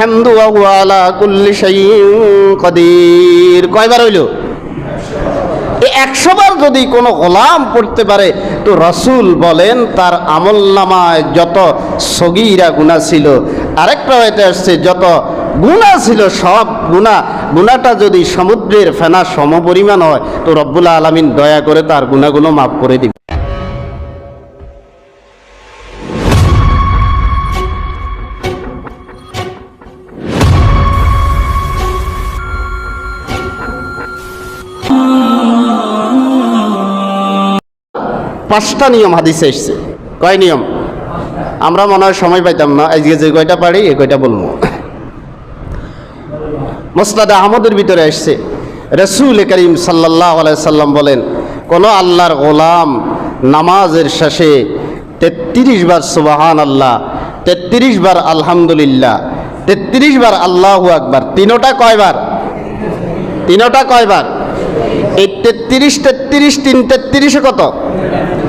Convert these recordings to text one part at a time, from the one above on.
হামদু ওয়া হুয়া আলা কুল্লি শাইইন কাদির। কয়বার হইল? যদি কোনো গোলাম পড়তে পারে, তো রসুল বলেন, তার আমল নামায় যত সগিরা গুণা ছিল, আরেকটা হইতে আসছে, যত গুণা ছিল, সব গুণা গুণাটা যদি সমুদ্রের ফেনা সমপরিমাণ হয়, তো রব্বুল আলমিন দয়া করে তার গুণাগুলো মাফ করে দিবে পাঁচটা নিয়ম হাদিসে এসছে। কয় নিয়ম? আমরা মনে হয় সময় পাইতাম না, আজকে যে কয়টা পারি, এ কয়টা বলব? মোস্তাদ আহমদের ভিতরে এসছে। রসুল করিম সাল্লাহ সাল্লাম বলেন, কোন আল্লাহর গোলাম নামাজের শেষে তেত্রিশ বার সুবাহান আল্লাহ তেত্রিশ বার আলহামদুলিল্লাহ, তেত্রিশ বার আল্লাহ আকবার, তিনোটা কয়বার তিনোটা কয়বার এই তেত্রিশ তেত্রিশ, তিন তেত্রিশে কত?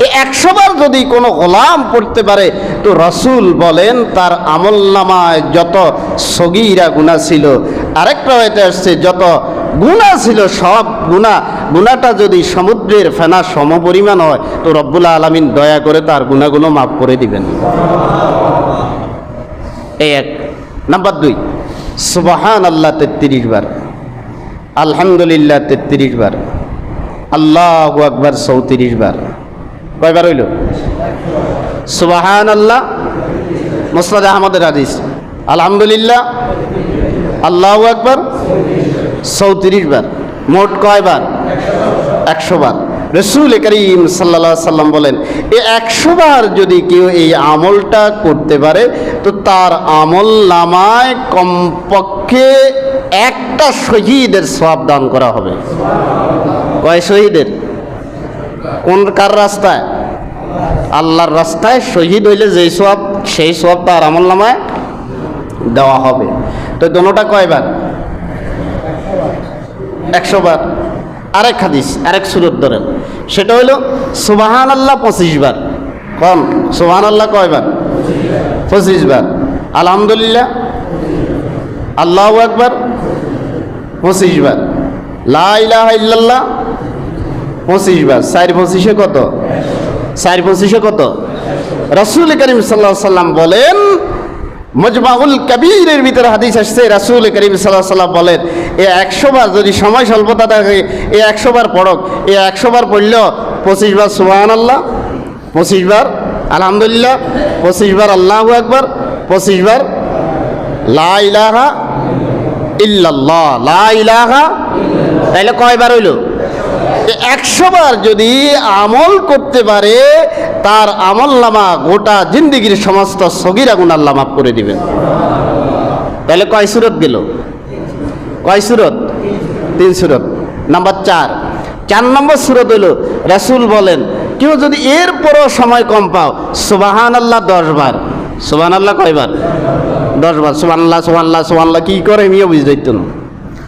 এই একশো বার যদি কোনো গোলাম পড়তে পারে, তো রসুল বলেন, তার আমল নামায় যত সগিরা গুণা ছিল আরেকটা হইতে আসছে, যত গুণা ছিল, সব গুণা গুণাটা যদি সমুদ্রের ফেনা সমপরিমাণ হয়, তো রব্বুল আলমিন দয়া করে তার গুণাগুলো মাফ করে দিবেন। এক। নাম্বার দুই। সুবাহান আল্লাহ তেত্রিশ বার। আলহামদুলিল্লাহ তেত্রিশ বার। আল্লাহ আকবার চৌত্রিশ বার। কয়বার হইল? সুবাহান আল্লাহ মুসরাদ আহমদের হাদিস। আলহামদুলিল্লাহ। আল্লাহ একবার চৌত্রিশ বার। মোট কয়বার একশো বার। রসুল করিম সাল্লা সাল্লাম বলেন, এ একশো বার যদি কেউ এই আমলটা করতে পারে, তো তার আমল নামায় কমপক্ষে একটা শহীদের সব দান করা হবে। কয় শহীদের? কোন কার রাস্তায়? আল্লাহর রাস্তায় শহীদ হইলে যেই সব সেই সব তার আমল নামায় দেওয়া হবে। তো দোনোটা কয়বার? একশো বার আরেক হাদিস, আরেক সুরত ধরেন। সেটা হইল সুবাহান আল্লাহ পঁচিশ বার কন? সুবাহান আল্লাহ কয়বার? পঁচিশ বার আলহামদুলিল্লাহ। আল্লাহ একবার পঁচিশ বার লা ইলাহা ইল্লাল্লাহ। পঁচিশ বার। চার পঁচিশে কত? চার পঁচিশে কত? রসুল করিম সাল্লাহ সাল্লাম বলেন, মজমাউল কবিরের ভিতরে হাদিস আসছে। রাসুল করিম সাল্লাহ সাল্লাম বলেন, এ একশো বার যদি সময় স্বল্পতা থাকে, এ একশো বার পড়ক, এ একশো বার পড়ল, পঁচিশ বার সুবাহান আল্লাহ পঁচিশ বার আলহামদুলিল্লাহ, পঁচিশ বার আল্লাহ একবার পঁচিশ বার লা ইলাহা ইল্লাল্লাহ। লা ইলাহা, তাইলে কয়বার হইল? একশো বার যদি আমল করতে পারে, তার আমল নামা গোটা জিন্দিগির সমস্ত সগিরা গুনার মাফ করে দিবেন। তাহলে কয় সুরত গেল? কয় সুরত? তিন সুরত। নাম্বার চার। চার নম্বর সুরত হইল রাসুল বলেন, কেউ যদি এরপরও সময় কম পাও সুবাহান আল্লাহ দশ বার সুবাহান আল্লাহ কয়বার? দশ বার সুবান আল্লাহ সুবান আল্লাহ আল্লাহ কী করে আমিও বুঝতে না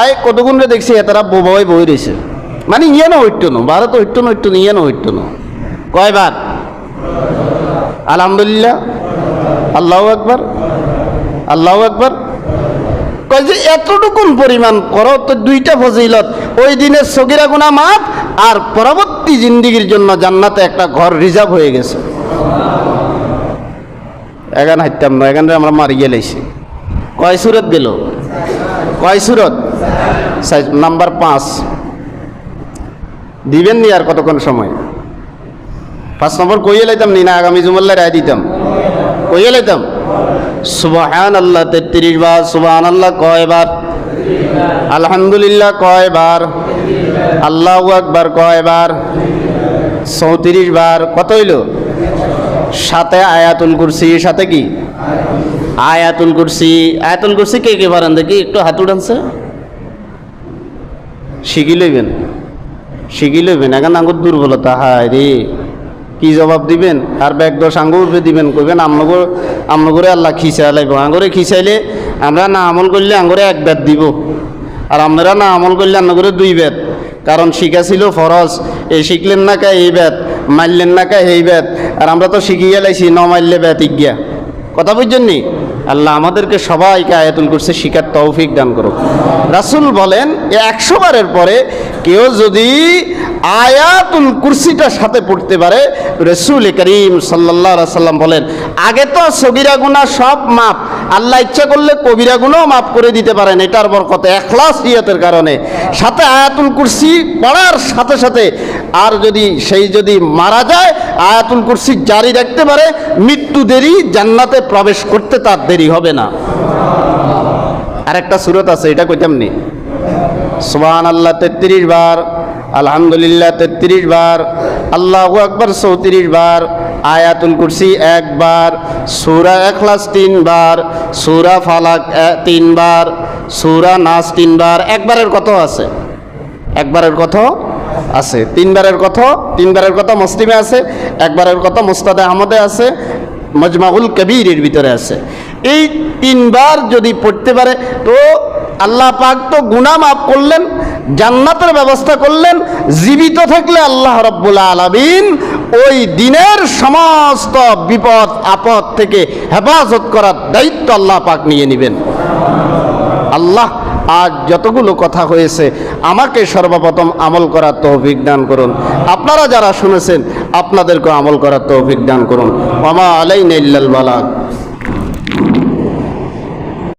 আয় কতক্ষণ রে দেখছি এতারা বোবাই বই রয়েছে মানে ইয়ে না ঐট্যনো ভারত ঐট্যনো ঐট্যনো ইয়ে না ঐট্যনো কয়বার? আলহামদুলিল্লাহ। আল্লাহ আকবার। আল্লাহ আকবার। কয় যে এতটুকুন পরিমাণ করো তো দুইটা ফজিলত। ওই দিনের সগিরা গুণা মাপ আর পরবর্তী জিন্দিগির জন্য জান্নাতে একটা ঘর রিজার্ভ হয়ে গেছে। এখান হাইতাম না এখানে আমরা মারি গেলেছি কয় সুরত গেল? কয় সুরত? নাম্বার পাঁচ। দিবেন নি আর কতক্ষণ সময়? পাঁচ নম্বর কইয়ে লাইতাম নি না আগামী জুমাল্লা রায় দিতাম। কইয়ে লাইতাম? সুবাহান আল্লাহ তেত্রিশ বার সুবাহান আল্লাহ কয়বার আলহামদুলিল্লাহ কয়বার আল্লাহ আকবার কয়বার চৌত্রিশ বার। কত হইল? সাথে আয়াতুল কুরসি, সাথে কি? আয়াতুল কুরসি। আয়াতুল কুরসি কে কে পারেন দেখি, একটু হাত উঠানছে শিখি লইবেন? শিখি লইবেন? এখন আঙ্গুর দুর্বলতা, হায় রে। কি জবাব দিবেন? আর ব্যাগ দশ আঙ্গুর দিবেন কইবেন আমনগর আমনগরে আল্লাহ লাইব। আঙ্গুরে খিচাইলে আমরা না আমল করলে আঙ্গুরে এক বেদ দিব। আর আপনারা না আমল করলে আঙ্গুরে দুই বেদ কারণ শিখা ছিল ফরজ। এ শিখলেন না কা এই বেদ মারলেন না কা এই বেদ আর আমরা তো শিখিয়ে লাইছি, ন মারলে বেদ ইজ্ঞা কথা বুঝছেন নি? আল্লাহ আমাদেরকে সবাইকে আয়াতুল করছে শিকার তৌফিক দান করুক। রাসুল বলেন একশো বারের পরে কেউ যদি আয়াতুল কুরসিটার সাথে পড়তে পারে, রসুল করিম সাল্লাহ সাল্লাম বলেন, আগে তো সগিরা গুণা সব মাপ আল্লাহ ইচ্ছা করলে কবিরা গুণাও মাফ করে দিতে পারেন, এটার বরকতে, এখলাস নিয়তের কারণে। সাথে আয়াতুল কুরসি পড়ার সাথে সাথে আর যদি সেই যদি মারা যায়, আয়াতুল কুরসি জারি রাখতে পারে, মৃত্যু দেরি, জান্নাতে প্রবেশ করতে তার দেরি হবে না। আর একটা সুরত আছে, এটা কইতাম নি? সুবহান আল্লাহ তেত্রিশ বার, আলহামদুলিল্লাহ, তেত্রিশ বার, আল্লাহ আকবর, চৌত্রিশ বার, আয়াতুল কুরসি একবার সুরা এখলাস তিনবার সুরা ফালাক তিনবার সুরা নাস তিনবার একবারের কত আছে। একবারের কত আছে। তিনবারের কত তিনবারের কথা মুসলিমে আছে একবারের কথা মুস্তাদে আহমদে আছে, মজমাউল কবিরের ভিতরে আছে। এই তিনবার যদি পড়তে পারে, তো আল্লাহ পাক তো গুনাহ মাফ করলেন, জান্নাতের ব্যবস্থা করলেন, জীবিত থাকলে আল্লাহ রব্বুল আলামিন ওই দিনের সমস্ত বিপদ, আপদ থেকে হেফাজত করার দায়িত্ব আল্লাহ পাক নিয়ে নেবেন। আল্লাহ আজ যতগুলো কথা হয়েছে, আমাকে সর্বপ্রথম আমল করার তৌফিক দান করুন। আপনারা যারা শুনেছেন আপনাদেরকে আমল করার তৌফিক দান করুন। মামা আলাইন ইল্লাল বালাগ।